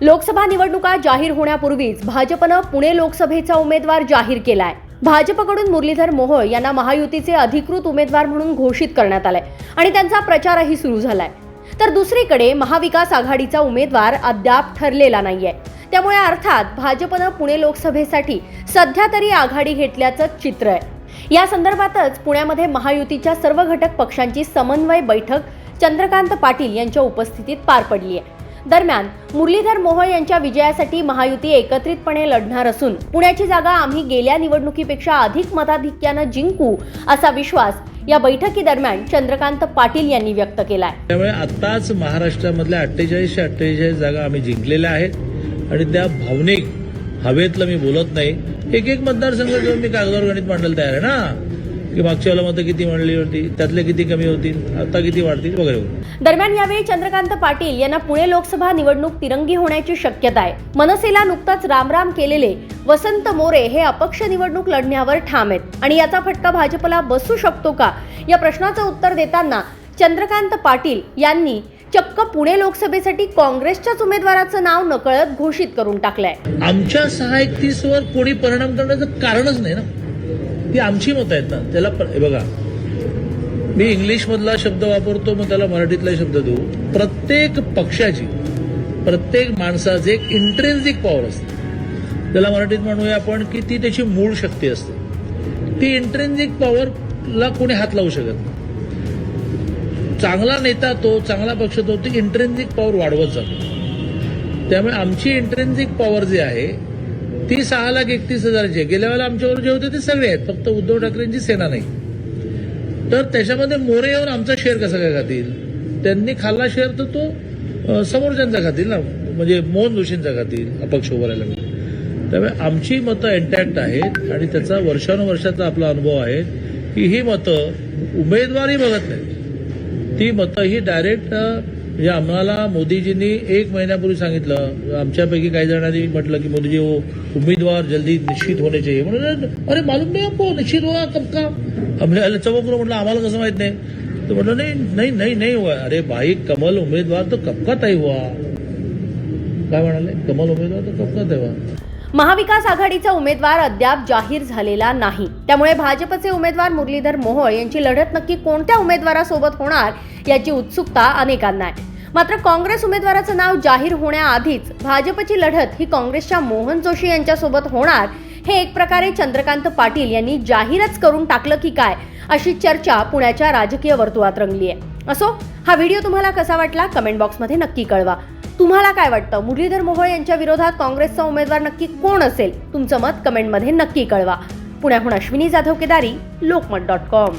लोकसभा निवडणुका जाहीर होण्यापूर्वीच भाजपनं पुणे लोकसभेचा उमेदवार जाहीर केलाय. भाजपकडून मुरलीधर मोहोळ यांना महायुतीचे अधिकृत उमेदवार म्हणून घोषित करण्यात आलंय आणि त्यांचा प्रचारही सुरू झालाय. तर दुसरीकडे महाविकास आघाडीचा उमेदवार अद्याप ठरलेला नाहीये. त्यामुळे अर्थात भाजपनं पुणे लोकसभेसाठी सध्या तरी आघाडी घेतल्याचं चित्र आहे. या संदर्भातच पुण्यामध्ये महायुतीच्या सर्व घटक पक्षांची समन्वय बैठक चंद्रकांत पाटील यांच्या उपस्थितीत पार पडली आहे दरम्यान मुरलीधर मोहोळ यांच्या विजयासाठी महायुती एकत्रितपणे लढणार असून पुण्याची जागा आम्ही गेल्या निवडणुकीपेक्षा अधिक मताधिक्यानं जिंकू असा विश्वास या बैठकीदरम्यान चंद्रकांत पाटील यांनी व्यक्त केलाय. त्यामुळे आताच महाराष्ट्रामधल्या अठ्ठेचाळीसशे अठ्ठेचाळीस जागा आम्ही जिंकलेल्या आहेत आणि त्या भावनिक हवेतलं मी बोलत नाही. एक एक मतदारसंघ घेऊन मी कागदावर गणित मांडायला तयार आहे ना? की मागच्या वेळेला मतं किती मांडली होती त्यातले किती कमी होतील आता किती वाढतील वगैरे दरम्यान यावेळी चंद्रकांत पाटील यांना पुणे लोकसभा निवडणूक तिरंगी होण्याची शक्यता आहे. मनसेला नुकताच रामराम केलेले वसंत मोरे हे अपक्ष निवडणूक लढण्यावर ठाम आहेत. आणि याचा फटका भाजपला बसू शकतो का? या प्रश्नाचं उत्तर देताना चंद्रकांत पाटील यांनी चक्क पुणे लोकसभेसाठी काँग्रेसच्याच उमेदवाराचं नाव नकळत घोषित करून टाकलंय. आमच्या सहा एकतीसवर कोणी परिणाम करण्याचं कारणच नाही ना. ती आमची मतं आहेत ना त्याला बघा. मी इंग्लिशमधला शब्द वापरतो मग त्याला मराठीतला शब्द देऊ. प्रत्येक पक्षाची प्रत्येक माणसाचे एक इंट्रेन्सिक पॉवर असते. त्याला मराठीत म्हणूया आपण की ती त्याची मूळ शक्ती असते. ती इंट्रेन्सिक पॉवरला कोणी हात लावू शकत नाही. चांगला नेता तो चांगला पक्ष तो ती इंट्रेन्सिक पॉवर वाढवत जातो. त्यामुळे आमची इंट्रेन्सिक पॉवर जी आहे ती सहा लाख एकतीस हजाराची आहे. गेल्या वेळेला आमच्यावर जे होते ते सगळे आहेत. फक्त उद्धव ठाकरेंची सेना नाही. तर त्याच्यामध्ये मोरे येऊन आमचा शेअर कसा काय खातील? त्यांनी खाल्ला शेअर तर तो समोरच्यांचा खातील ना. म्हणजे मोहन जोशींचा खातील अपक्ष उभं त्यामुळे आमची मतं इंटॅक्ट आहेत आणि त्याचा वर्षानुवर्षाचा आपला अनुभव आहे की ही मतं उमेदवारी बघत नाही ती मतं ही डायरेक्ट म्हणजे आम्हाला मोदीजींनी एक महिन्यापूर्वी सांगितलं. आमच्यापैकी काही जणांनी म्हटलं की मोदीजी हो उमेदवार जल्दी निश्चित होणे चाहिए म्हणून अरे मालूम नाही आपको निश्चित हुआ कब का? आम्ही म्हटलं आम्हाला कसं माहीत नाही? तर म्हटलं नाही नाही नाही नाही हुआ. अरे भाई कमल उमेदवार तो कब का तय हुआ? काय म्हणाले? कमल उमेदवार तो कब का तय हुआ? महाविकास आघाडीचा उमेदवार अद्याप जाहीर झालेला नाही. त्यामुळे भाजपचे उमेदवार मुरलीधर मोहोळ यांची लढत नक्की कोणत्या उमेदवारासोबत होणार याची उत्सुकता अनेकांना आहे. मात्र काँग्रेस उमेदवाराचं नाव जाहीर होण्याआधीच भाजपची लढत ही काँग्रेसच्या मोहन जोशी यांच्यासोबत होणार हे एक प्रकारे चंद्रकांत पाटील यांनी जाहीरच करून टाकलं की काय अशी चर्चा पुण्याच्या राजकीय वर्तुळात रंगली आहे असो हा व्हिडिओ तुम्हाला कसा वाटला कमेंट बॉक्समध्ये नक्की कळवा. तुम्हाला काय वाटतं? मुरलीधर मोहोळ यांच्या विरोधात काँग्रेसचा उमेदवार नक्की कोण असेल? तुमचं मत कमेंटमध्ये नक्की कळवा. पुण्याहून अश्विनी जाधव केदारी लोकमत डॉट कॉम.